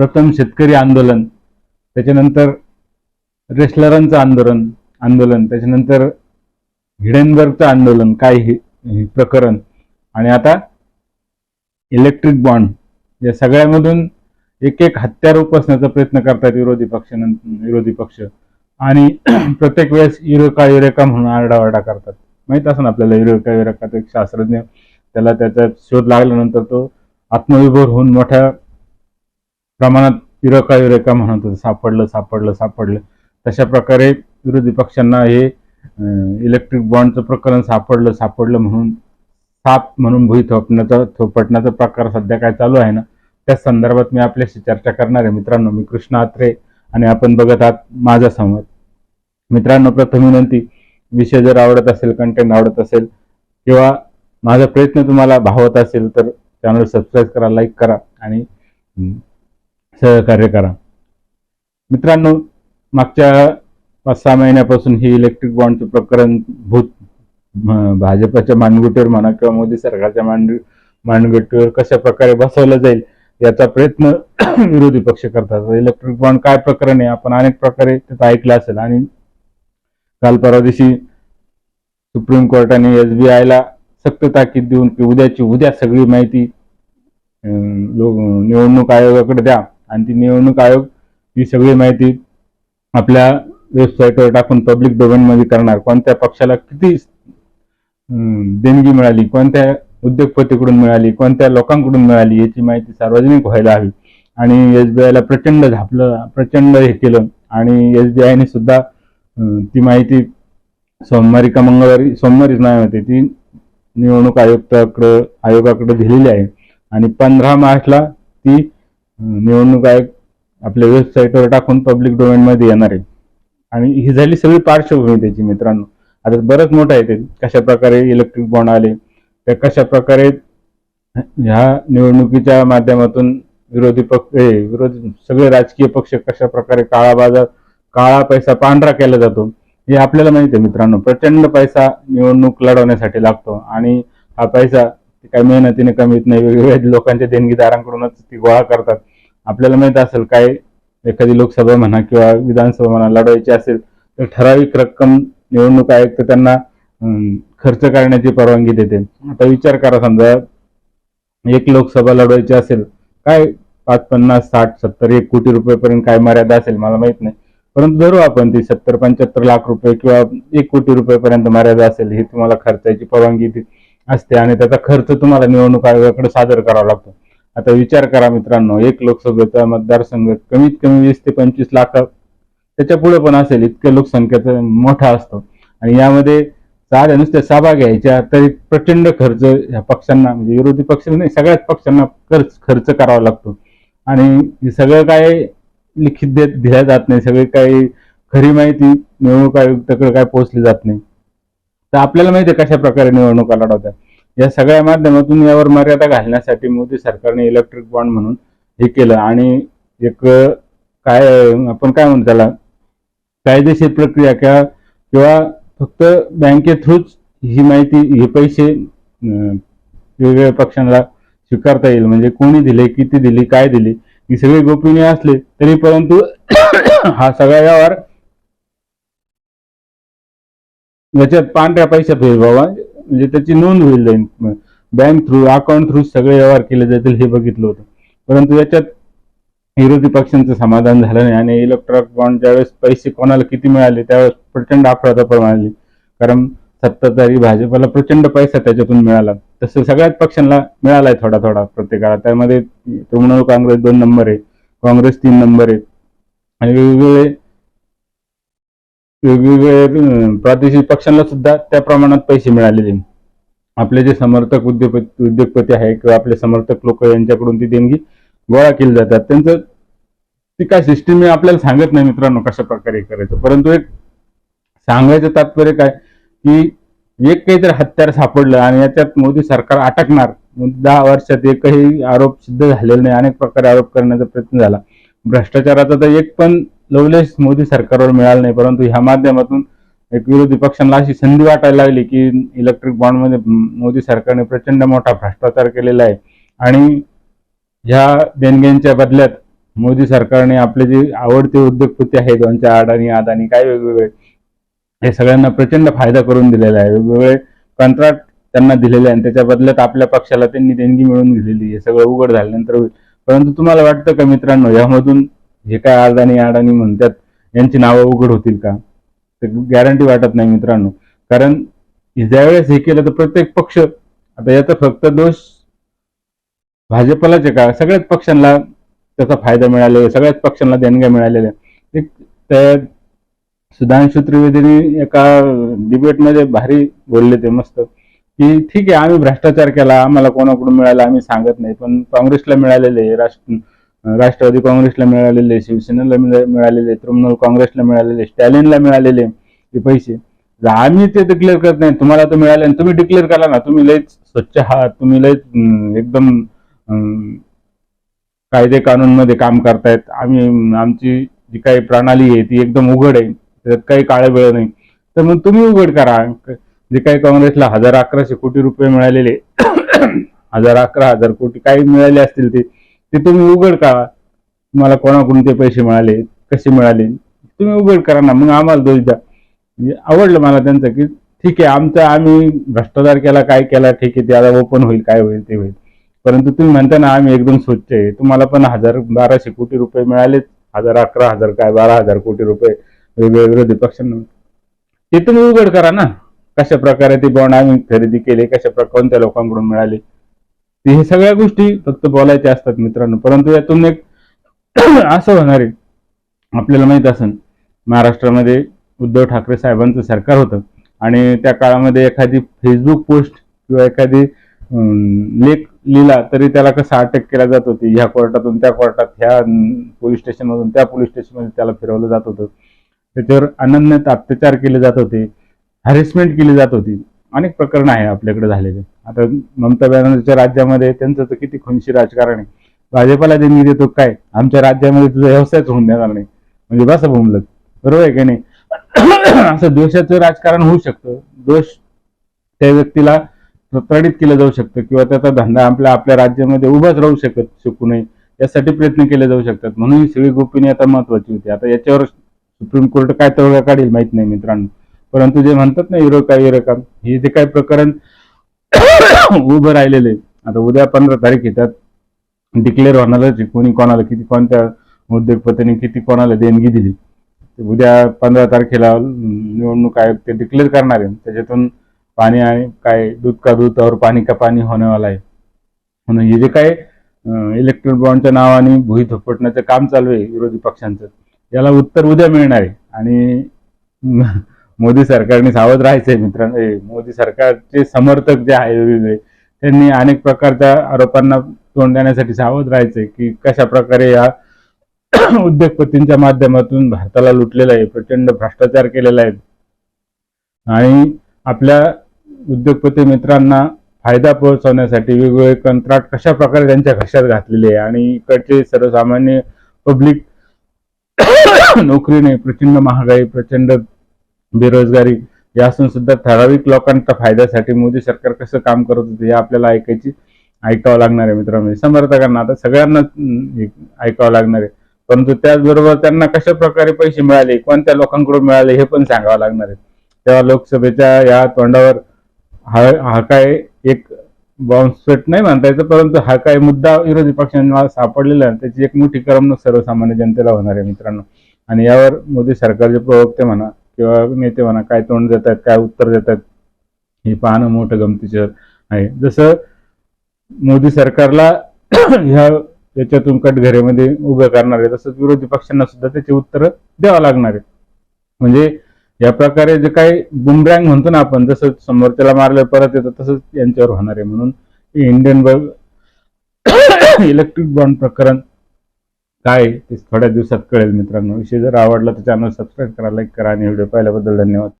प्रथम शेतकरी आंदोलन त्याच्यानंतर रेस्लरांचं आंदोलन आंदोलन त्याच्यानंतर हिडेनबर्गचं आंदोलन काय हे प्रकरण. आणि आता इलेक्ट्रिक बॉन्ड या सगळ्यामधून एक एक हत्यार उपसण्याचा प्रयत्न करतात विरोधी पक्ष विरोधी पक्ष. आणि प्रत्येक वेळेस युरेका युरेका म्हणून आरडाओरडा करतात. माहीत असं ना आपल्याला युरेका युरेका एक शास्त्रज्ञ त्याला त्याचा शोध लागल्यानंतर तो आत्मविभोर होऊन मोठ्या प्रमाणात युरेका युरेका म्हणत होता. सापडलं सापडलं सापडलं. तशा प्रकारे विरोधी पक्षांना हे इलेक्ट्रिक बॉन्डचं प्रकरण सापडलं सापडलं म्हणून साप म्हणून भुई थोपण्याचा थोपटण्याचा प्रकार सध्या काय चालू आहे ना त्या संदर्भात मी आपल्याशी चर्चा करणार आहे. मित्रांनो मी कृष्ण आत्रे आणि आपण बघत आहात माझा संवाद. मित्रांनो प्रथम विनंती विषय जर आवडत असेल कंटेंट आवडत असेल किंवा माझा प्रयत्न तुम्हाला भावत असेल तर चॅनल सबस्क्राईब करा लाईक करा आणि सहकार्य करा. मित्रांनो मागच्या पाच सहा महिन्यापासून ही इलेक्ट्रिक बॉन्डचं प्रकरण भूत भाजपाच्या भाजपच्या मानगुटीवर म्हणा किंवा मोदी सरकारच्या मांड मानगुटीवर कशा प्रकारे बसवलं जाईल याचा प्रयत्न विरोधी पक्ष करतात. इलेक्ट्रिक बॉन्ड काय प्रकरण आहे? आपण अनेक प्रकारे त्याचं ऐकलं असेल. आणि काल परवा दिवशी सुप्रीम कोर्टाने एस बी आयला सक्त ताकीद देऊन की उद्याची उद्या सगळी माहिती लोक निवडणूक आयोगाकडे द्या. आणि ती निवडणूक आयोग ही सगळी माहिती आपल्या वेबसाईटवर टाकून पब्लिक डोमेनमध्ये करणार. कोणत्या पक्षाला किती देणगी मिळाली कोणत्या उद्योगपतीकडून मिळाली कोणत्या लोकांकडून मिळाली याची माहिती सार्वजनिक व्हायला हवी. आणि एस बी आयला प्रचंड झापलं प्रचंड हे केलं. आणि एस बी आयने सुद्धा ती माहिती सोमवारी का मंगळवारी सोमवारीच नाही होते ती निवडणूक आयुक्ताकडं आयोगाकडे दिलेली आहे. आणि पंधरा मार्चला ती निवडणूक आयोग आपल्या वेबसाईटवर टाकून पब्लिक डोमेनमध्ये येणार आहे. आणि ही झाली सगळी पार्श्वभूमी त्याची मित्रांनो. आता बरंच मोठं आहे ते. कशा प्रकारे इलेक्ट्रिक बॉन्ड आले त्या कशा प्रकारे ह्या निवडणुकीच्या माध्यमातून विरोधी पक्ष हे, विरोधी सगळे राजकीय पक्ष कशा प्रकारे काळा बाजार काळा पैसा पांढरा केला जातो हे आपल्याला माहिती आहे मित्रांनो. प्रचंड पैसा निवडणूक लढवण्यासाठी लागतो आणि हा पैसा काही मेहनतीने कमीत नाही वेगवेगळ्या लोकांच्या देणगीदारांकडूनच ती गोळा करतात. आपल्याला माहीत असेल काय एखादी लोकसभा म्हणा किंवा विधानसभा म्हणा लढवायची असेल तर ठराविक रक्कम निवडणूक आयोग तर त्यांना खर्च करण्याची परवानगी देते. आता विचार करा समजा एक लोकसभा लढवायची असेल काय पाच पन्नास साठ सत्तर एक कोटी रुपयेपर्यंत काय मर्यादा असेल मला माहीत नाही. परंतु धरू आपण ती सत्तर पंच्याहत्तर लाख रुपये किंवा एक कोटी रुपयेपर्यंत मर्यादा असेल ही तुम्हाला खर्चाची परवानगी असते आणि त्याचा खर्च तुम्हाला निवडणूक आयोगाकडे सादर करावा लागतो. आता विचार करा मित्रांनो एक लोकसभेचा मतदारसंघ कमीत कमी वीस ते पंचवीस लाख त्याच्या पुढे पण असेल इतक्या लोकसंख्येचा मोठा असतो. आणि यामध्ये साध्या नुसत्या सभा घ्यायच्या तरी प्रचंड खर्च ह्या पक्षांना म्हणजे विरोधी पक्ष नाही सगळ्याच पक्षांना खर्च खर्च करावा लागतो. आणि सगळं काय लिखित देत दिल्या जात नाही सगळे काही खरी माहिती निवडणूक आयुक्ताकडे काय पोहोचली जात नाही. तर आपल्याला माहिती आहे कशा प्रकारे निवडणुका लढवतात या सगळ्या माध्यमातून यावर मर्यादा घालण्यासाठी मोदी सरकारने इलेक्ट्रिक बॉन्ड म्हणून हे केलं. आणि एक काय आपण काय म्हणतो त्याला? कायदेशीर प्रक्रिया किंवा किंवा फक्त बँके थ्रूच ही माहिती हे पैसे वेगवेगळ्या पक्षांना स्वीकारता येईल. म्हणजे कोणी दिले किती दिली काय दिली ही सगळी गोपनीय असले तरी परंतु हा सगळा व्यवहार याच्यात पांढऱ्या पैशात होईल बाबा. म्हणजे त्याची नोंद होईल जाईल बँक थ्रू अकाउंट थ्रू सगळे व्यवहार केले जातील हे बघितलं होतं. परंतु याच्यात विरोधी पक्षांचं समाधान झालं नाही आणि इलेक्ट्रॉनिक बॉन्ड ज्यावेळेस पैसे कोणाला किती मिळाले त्यावेळेस प्रचंड अफरातफर मिळाली कारण सत्ताधारी भाजपला प्रचंड पैसा त्याच्यातून मिळाला. तसं सगळ्याच पक्षांना मिळालाय थोडा थोडा प्रत्येकाला. त्यामध्ये तृणमूल काँग्रेस दोन नंबर आहे काँग्रेस तीन नंबर आहे. आणि वेगवेगळे वेगवेगळे प्रादेशिक पक्षांना सुद्धा त्या प्रमाणात पैसे मिळालेले. आपले जे समर्थक उद्योगपती उद्योगपती आहे किंवा आपले समर्थक लोक यांच्याकडून ती देणगी गोळा केली जातात. त्यांचं ती काय सिस्टीम मी आपल्याला सांगत नाही मित्रांनो कशा प्रकारे करायचं. परंतु एक सांगायचं तात्पर्य काय? की एक काहीतरी हत्यार सापडलं आणि याच्यात मोदी सरकार अटकणार. दहा वर्षात एकही आरोप सिद्ध झालेला नाही. अनेक प्रकारे आरोप करण्याचा प्रयत्न झाला. भ्रष्टाचाराचा तर एक पण लवलेस मोदी सरकारवर मिळाला नाही. परंतु ह्या माध्यमातून एक विरोधी पक्षांना अशी संधी वाटायला लागली की इलेक्ट्रिक बॉन्डमध्ये मोदी सरकारने प्रचंड मोठा भ्रष्टाचार केलेला आहे. आणि ह्या देणग्यांच्या बदल्यात मोदी सरकारने आपले जे आवडते उद्योगपती आहेत त्यांच्या अडाणी अदानी काय वेगवेगळे हे सगळ्यांना प्रचंड फायदा करून दिलेला आहे. वेगवेगळे कंत्राट त्यांना दिलेले आहे आणि त्याच्या बदल्यात आपल्या पक्षाला त्यांनी देणगी मिळवून दिलेली आहे. सगळं उघड झाल्यानंतर होईल. परंतु तुम्हाला वाटतं का मित्रांनो यामधून जे काय अडाणी अडाणी म्हणतात यांची नावं उघड होतील का? गॅरंटी वाटत नाही मित्रांनो. कारण ज्यावेळेस हे केलं तर प्रत्येक पक्ष आता याचा फक्त दोष भाजपलाच का? सगळ्याच पक्षांना त्याचा फायदा मिळालेला आहे, सगळ्याच पक्षांना देणग्या मिळालेल्या आहेत. एक सुधांशु त्रिवेदीने एका डिबेटमध्ये भारी बोलले ते मस्त. की ठीक आहे आम्ही भ्रष्टाचार केला आम्हाला कोणाकडून मिळाला आम्ही सांगत नाही पण काँग्रेसला मिळालेले राष्ट्र राष्ट्रवादी काँग्रेसला मिळालेले शिवसेनेला मिळालेले तृणमूल काँग्रेसला मिळालेले स्टॅलिनला मिळालेले हे पैसे. आम्ही ते डिक्लेअर करत नाही तुम्हाला तर मिळाले आणि तुम्ही डिक्लेअर करा ना. तुम्ही लयच स्वच्छ आहात तुम्ही लयच एकदम कायदे कानून मध्ये काम करतायत. आम्ही आमची जी काही प्रणाली आहे ती एकदम उघड आहे. त्यात काही काळे वेळ नाही. तर मग तुम्ही उघड करा. जे काही काँग्रेसला हजार अकराशे कोटी रुपये मिळालेले हजार अकरा हजार कोटी काही मिळाले असतील ते ते तुम्ही उघड करा. तुम्हाला कोणाकडून ते पैसे मिळाले कसे मिळाले तुम्ही उघड करा ना मग आम्हाला दोष द्या. म्हणजे आवडलं मला त्यांचं की ठीक आहे आमचं आम्ही भ्रष्टाचार केला काय केला ठीक आहे ते आता ओपन होईल काय होईल ते होईल. परंतु तुम्ही म्हणता ना आम्ही एकदम स्वच्छ आहे. तुम्हाला पण हजार बाराशे कोटी रुपये मिळालेच हजार अकरा हजार काय बारा हजार कोटी रुपये वेगवेगळ्या विरोधी पक्षांना. ते तुम्ही उघड करा ना. कशा प्रकारे ते बॉन्ड आम्ही खरेदी केले कशा प्रकारे कोणत्या लोकांकडून मिळाले. हे सगळ्या गोष्टी फक्त बोलायच्या असतात मित्रांनो. परंतु यातून एक असं होणार आहे. आपल्याला माहीत असेल महाराष्ट्रामध्ये उद्धव ठाकरे साहेबांचं सरकार होतं. आणि त्या काळामध्ये एखादी फेसबुक पोस्ट किंवा एखादी लेख लिहिला तरी त्याला कसं अटक केला जात होती. ह्या कोर्टातून त्या कोर्टात ह्या पोलीस स्टेशनमधून त्या पोलीस स्टेशनमध्ये त्याला फिरवलं जात होतं. त्याच्यावर अनन्यत अत्याचार केले जात होते. हॅरेसमेंट केली जात होती. अनेक प्रकरण आहे आपल्याकडे झालेले. आता ममता बॅनर्जीच्या राज्यामध्ये त्यांचं तर किती खुनशी राजकारण आहे. भाजपला देणगी देतो काय? आमच्या राज्यामध्ये तुझा व्यवसायच होऊन देणार नाही. म्हणजे बस बोंबलत. बरोबर आहे की नाही? असं दोषाचं राजकारण होऊ शकतं. दोष त्या व्यक्तीला प्रताडित केलं जाऊ शकतं किंवा त्याचा धंदा आपल्या आपल्या राज्यामध्ये उभाच राहू शकत शकू नये. यासाठी प्रयत्न केले जाऊ शकतात. म्हणून ही सगळी गोपनीयता महत्वाची होती. आता याच्यावर सुप्रीम कोर्ट काय तोडगा काढेल माहीत नाही मित्रांनो. परंतु जे म्हणतात ना युरोका युरोका हे जे काही प्रकरण उभं राहिलेले आता उद्या पंधरा तारीख येतात डिक्लेअर होणारच कोणी कोणाला किती कोणत्या उद्योगपतीने किती कोणाला देणगी दिली. उद्या पंधरा तारखेला निवडणूक आयोग ते डिक्लेअर करणार आहे. त्याच्यातून पाणी आणि काय दूध का दूध और पाणी का पाणी होण्यावाला आहे. म्हणून हे जे काय इलेक्ट्रिक बॉन्डच्या नावाने भुई थोपटण्याचं काम चालू आहे विरोधी पक्षांचं. याला उत्तर उद्या मिळणार आहे. आणि मोदी सरकारने सावध राहायचंय मित्रांनो. मोदी सरकारचे समर्थक जे आहे वेगवेगळे त्यांनी अनेक प्रकारच्या आरोपांना तोंड देण्यासाठी सावध राहायचंय की कशा प्रकारे या उद्योगपतींच्या माध्यमातून भारताला लुटलेला आहे प्रचंड भ्रष्टाचार केलेला आहे. आणि आपल्या उद्योगपती मित्रांना फायदा पोहोचवण्यासाठी वेगवेगळे कंत्राट कशा प्रकारे त्यांच्या घशात घातलेले आहे आणि इकडचे सर्वसामान्य पब्लिक नोकरी नाही प्रचंड महागाई प्रचंड बेरोजगारी या असून सुद्धा ठराविक लोकांच्या फायद्यासाठी मोदी सरकार कसं काम करत होते हे आपल्याला ऐकायची ऐकावं लागणार आहे मित्रांनो. समर्थकांना आता सगळ्यांनाच ऐकावं लागणार आहे. परंतु त्याचबरोबर त्यांना कशा प्रकारे पैसे मिळाले कोणत्या लोकांकडून मिळाले हे पण सांगावं लागणार आहे. तेव्हा लोकसभेच्या या तोंडावर हा हा काय एक बॉम्बस्फेट नाही म्हणता येतं परंतु हा काय मुद्दा विरोधी पक्षांना सापडलेला आहे. त्याची एक मोठी करमणूक सर्वसामान्य जनतेला होणार आहे मित्रांनो. आणि यावर मोदी सरकारचे प्रवक्ते म्हणा किंवा नेते म्हणा काय तोंड देत आहेत काय उत्तर देत आहेत हे पाहणं मोठं गमतीचं आहे. जसं मोदी सरकारला ह्या याच्यातून कटघरेमध्ये उभं करणार आहे तसंच विरोधी पक्षांना सुद्धा त्याची उत्तरं द्यावं लागणार आहे म्हणजे या प्रकारे जे काही बुमरँग म्हणतो ना आपण जसं समोरच्याला मारलं परत येतं तसंच यांच्यावर होणार आहे. म्हणून इंडियन इलेक्ट्रिक बॉन्ड प्रकरण काय ते थोड्या दिवसात कळेल मित्रांनो. विषय जर आवडला तर चॅनल सबस्क्राईब करा लाईक करा आणि व्हिडिओ पाहिल्याबद्दल धन्यवाद.